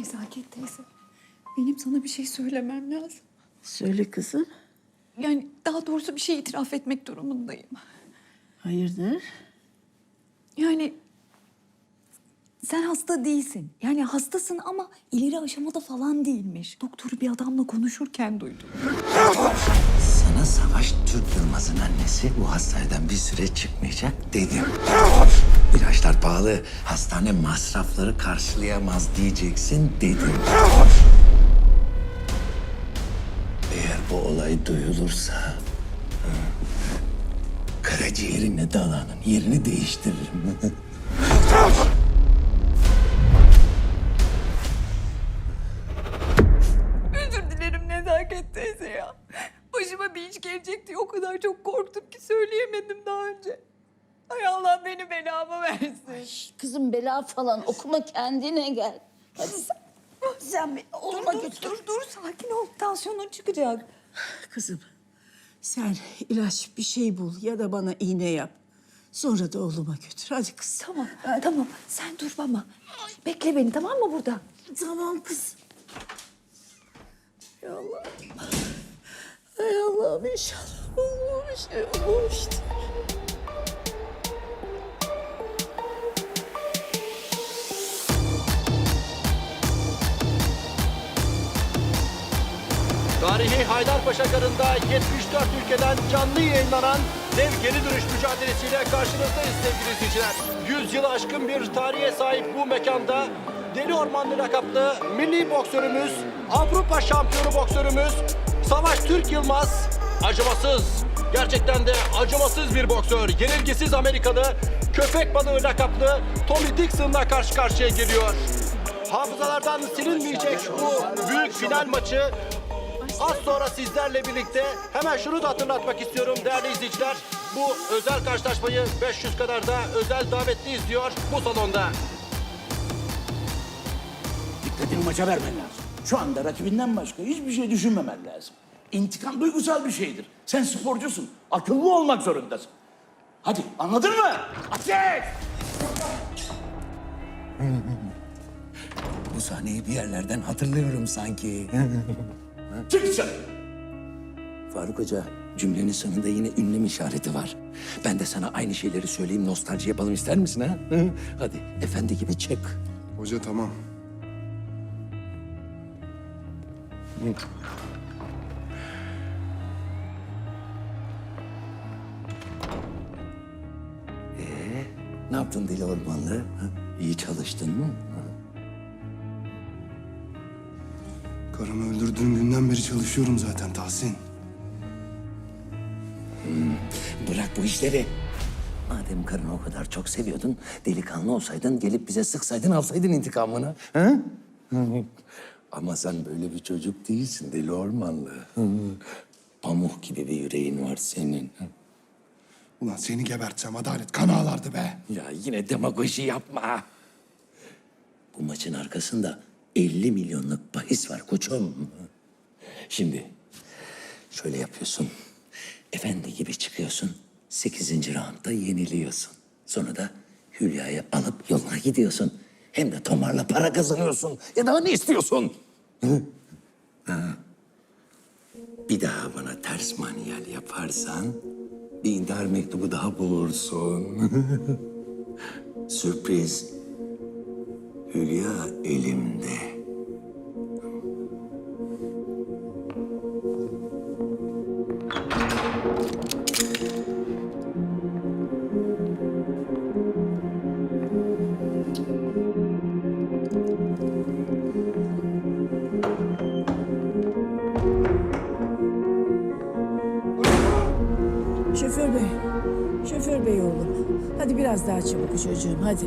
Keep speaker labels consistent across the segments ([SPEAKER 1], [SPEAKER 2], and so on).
[SPEAKER 1] Nezaket teyze, benim sana bir şey söylemem lazım.
[SPEAKER 2] Söyle kızım.
[SPEAKER 1] Yani daha doğrusu bir şey itiraf etmek durumundayım.
[SPEAKER 2] Hayırdır?
[SPEAKER 1] Yani sen hasta değilsin. Yani hastasın ama ileri aşamada falan değilmiş. Doktoru bir adamla konuşurken duydum.
[SPEAKER 3] Sana Savaş Türk Yılmaz'ın annesi bu hastaneden bir süre çıkmayacak dedim. İlaçlar pahalı, hastane masrafları karşılayamaz diyeceksin dedim. Eğer bu olay duyulursa... hı, Karaciğerinle dalağının yerini değiştiririm.
[SPEAKER 1] Özür dilerim Nezaket teyze ya. Başıma bir iş gelecek diye o kadar çok korktum ki söyleyemedim daha önce. Ay Allah beni belama versin.
[SPEAKER 2] Şş, Kızım bela falan okuma kendine gel. Hadi sen beni
[SPEAKER 1] Dur,
[SPEAKER 2] oğluma
[SPEAKER 1] dur,
[SPEAKER 2] götür.
[SPEAKER 1] dur, dur, sakin ol. Tansiyonun çıkacak.
[SPEAKER 4] Kızım sen ilaç bir şey bul ya da bana iğne yap. Sonra da oğluma götür. Hadi kızım.
[SPEAKER 1] Tamam, tamam. Sen dur baba. Bekle beni tamam mı burada?
[SPEAKER 4] Tamam kız. Hay Allah. Hay Allah'ım inşallah olur bir şey olur
[SPEAKER 5] Tarihi Haydarpaşa Garı'nda 74 ülkeden canlı yayınlanan dev geri dönüş mücadelesiyle karşınızdayız sevgili izleyiciler. 100 yılı aşkın bir tarihe sahip bu mekanda Deli Ormanlı lakaplı milli boksörümüz, Avrupa şampiyonu boksörümüz Savaş Türk Yılmaz acımasız, gerçekten de acımasız bir boksör. Yenilgisiz Amerikalı köpek balığı lakaplı Tommy Dixon'la karşı karşıya geliyor. Hafızalardan silinmeyecek bu büyük final maçı Az sonra sizlerle birlikte hemen şunu da hatırlatmak istiyorum değerli izleyiciler. Bu özel karşılaşmayı 500 kadar da özel davetli izliyor bu salonda.
[SPEAKER 6] Dikkatini maça vermen lazım. Şu anda rakibinden başka hiçbir şey düşünmemen lazım. İntikam duygusal bir şeydir. Sen sporcusun. Akıllı olmak zorundasın. Hadi anladın mı? Ateş!
[SPEAKER 3] Bu sahneyi bir yerlerden hatırlıyorum sanki.
[SPEAKER 6] Çık dışarı.
[SPEAKER 3] Faruk Hoca, cümlenin sonunda yine ünlem işareti var. Ben de sana aynı şeyleri söyleyeyim, nostalji yapalım ister misin ha? Hı? Hadi, efendi gibi çık.
[SPEAKER 7] Hoca tamam.
[SPEAKER 3] Ne yaptın Deli Ormanlı? Hı? İyi çalıştın mı?
[SPEAKER 7] Karımı öldürdüğüm günden beri çalışıyorum zaten Tahsin.
[SPEAKER 3] Bırak bu işleri. Madem karını o kadar çok seviyordun, delikanlı olsaydın, gelip bize sıksaydın, alsaydın intikamını. Hı. Ama sen böyle bir çocuk değilsin Deli Ormanlı. Pamuk gibi bir yüreğin var senin.
[SPEAKER 7] Ulan seni gebertsem adalet kan ağlardı be.
[SPEAKER 3] Ya yine demagoji yapma. Bu maçın arkasında 50 milyonluk bahis var koçum. Şimdi şöyle yapıyorsun. Efendi gibi çıkıyorsun. Sekizinci roundda yeniliyorsun. Sonra da Hülya'yı alıp yoluna gidiyorsun. Hem de tomarla para kazanıyorsun. Ya daha ne istiyorsun? Hı? Ha. Bir daha bana ters manyel yaparsan bir intihar mektubu daha bulursun. Sürpriz. Hülya elimde.
[SPEAKER 4] Şoför bey. Şoför bey oğlum. Hadi biraz daha çabuk çocuğum hadi.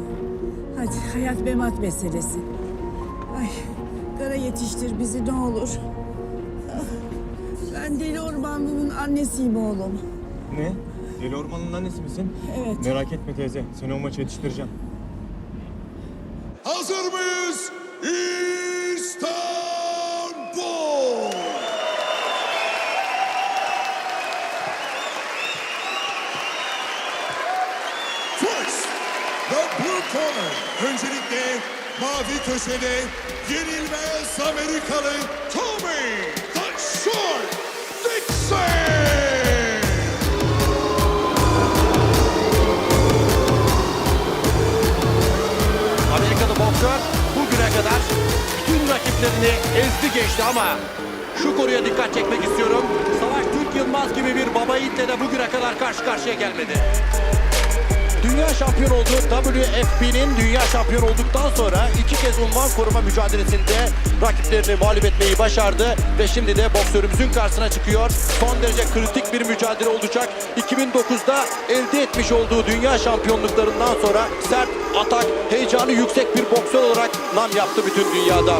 [SPEAKER 4] Hadi hayat memat meselesi. Ay kara yetiştir bizi ne olur. Ah, Ben Deli Ormanlı'nın annesiyim oğlum.
[SPEAKER 8] Ne? Deli Orman'ın annesi misin?
[SPEAKER 4] Evet.
[SPEAKER 8] Merak etme teyze. Seni o maça yetiştireceğim.
[SPEAKER 7] Corner. Öncelikle
[SPEAKER 9] mavi köşede yenilmez Amerikalı Tommy The Short Dixon.
[SPEAKER 5] Amerikalı boksör bugüne kadar bütün rakiplerini ezdi geçti ama şu konuya dikkat çekmek istiyorum. Savaş Türk Yılmaz gibi bir baba yiğitle de bugüne kadar karşı karşıya gelmedi. Dünya şampiyon olduğu WFP'nin dünya şampiyon olduktan sonra iki kez unvan koruma mücadelesinde rakiplerini mağlup etmeyi başardı ve şimdi de boksörümüzün karşısına çıkıyor. Son derece kritik bir mücadele olacak. 2009'da elde etmiş olduğu dünya şampiyonluklarından sonra sert, atak, heyecanı yüksek bir boksör olarak nam yaptı bütün dünyada.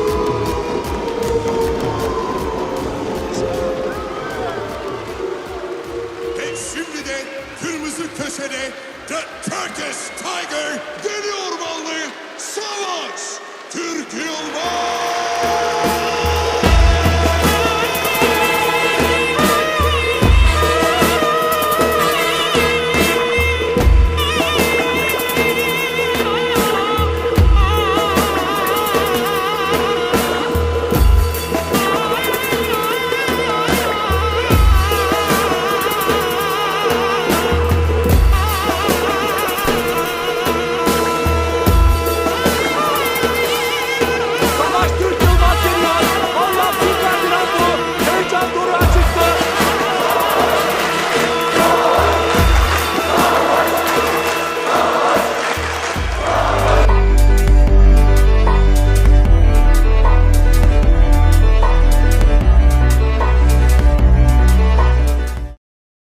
[SPEAKER 9] Ve şimdi de kırmızı köşede The Turkish Tiger geliyor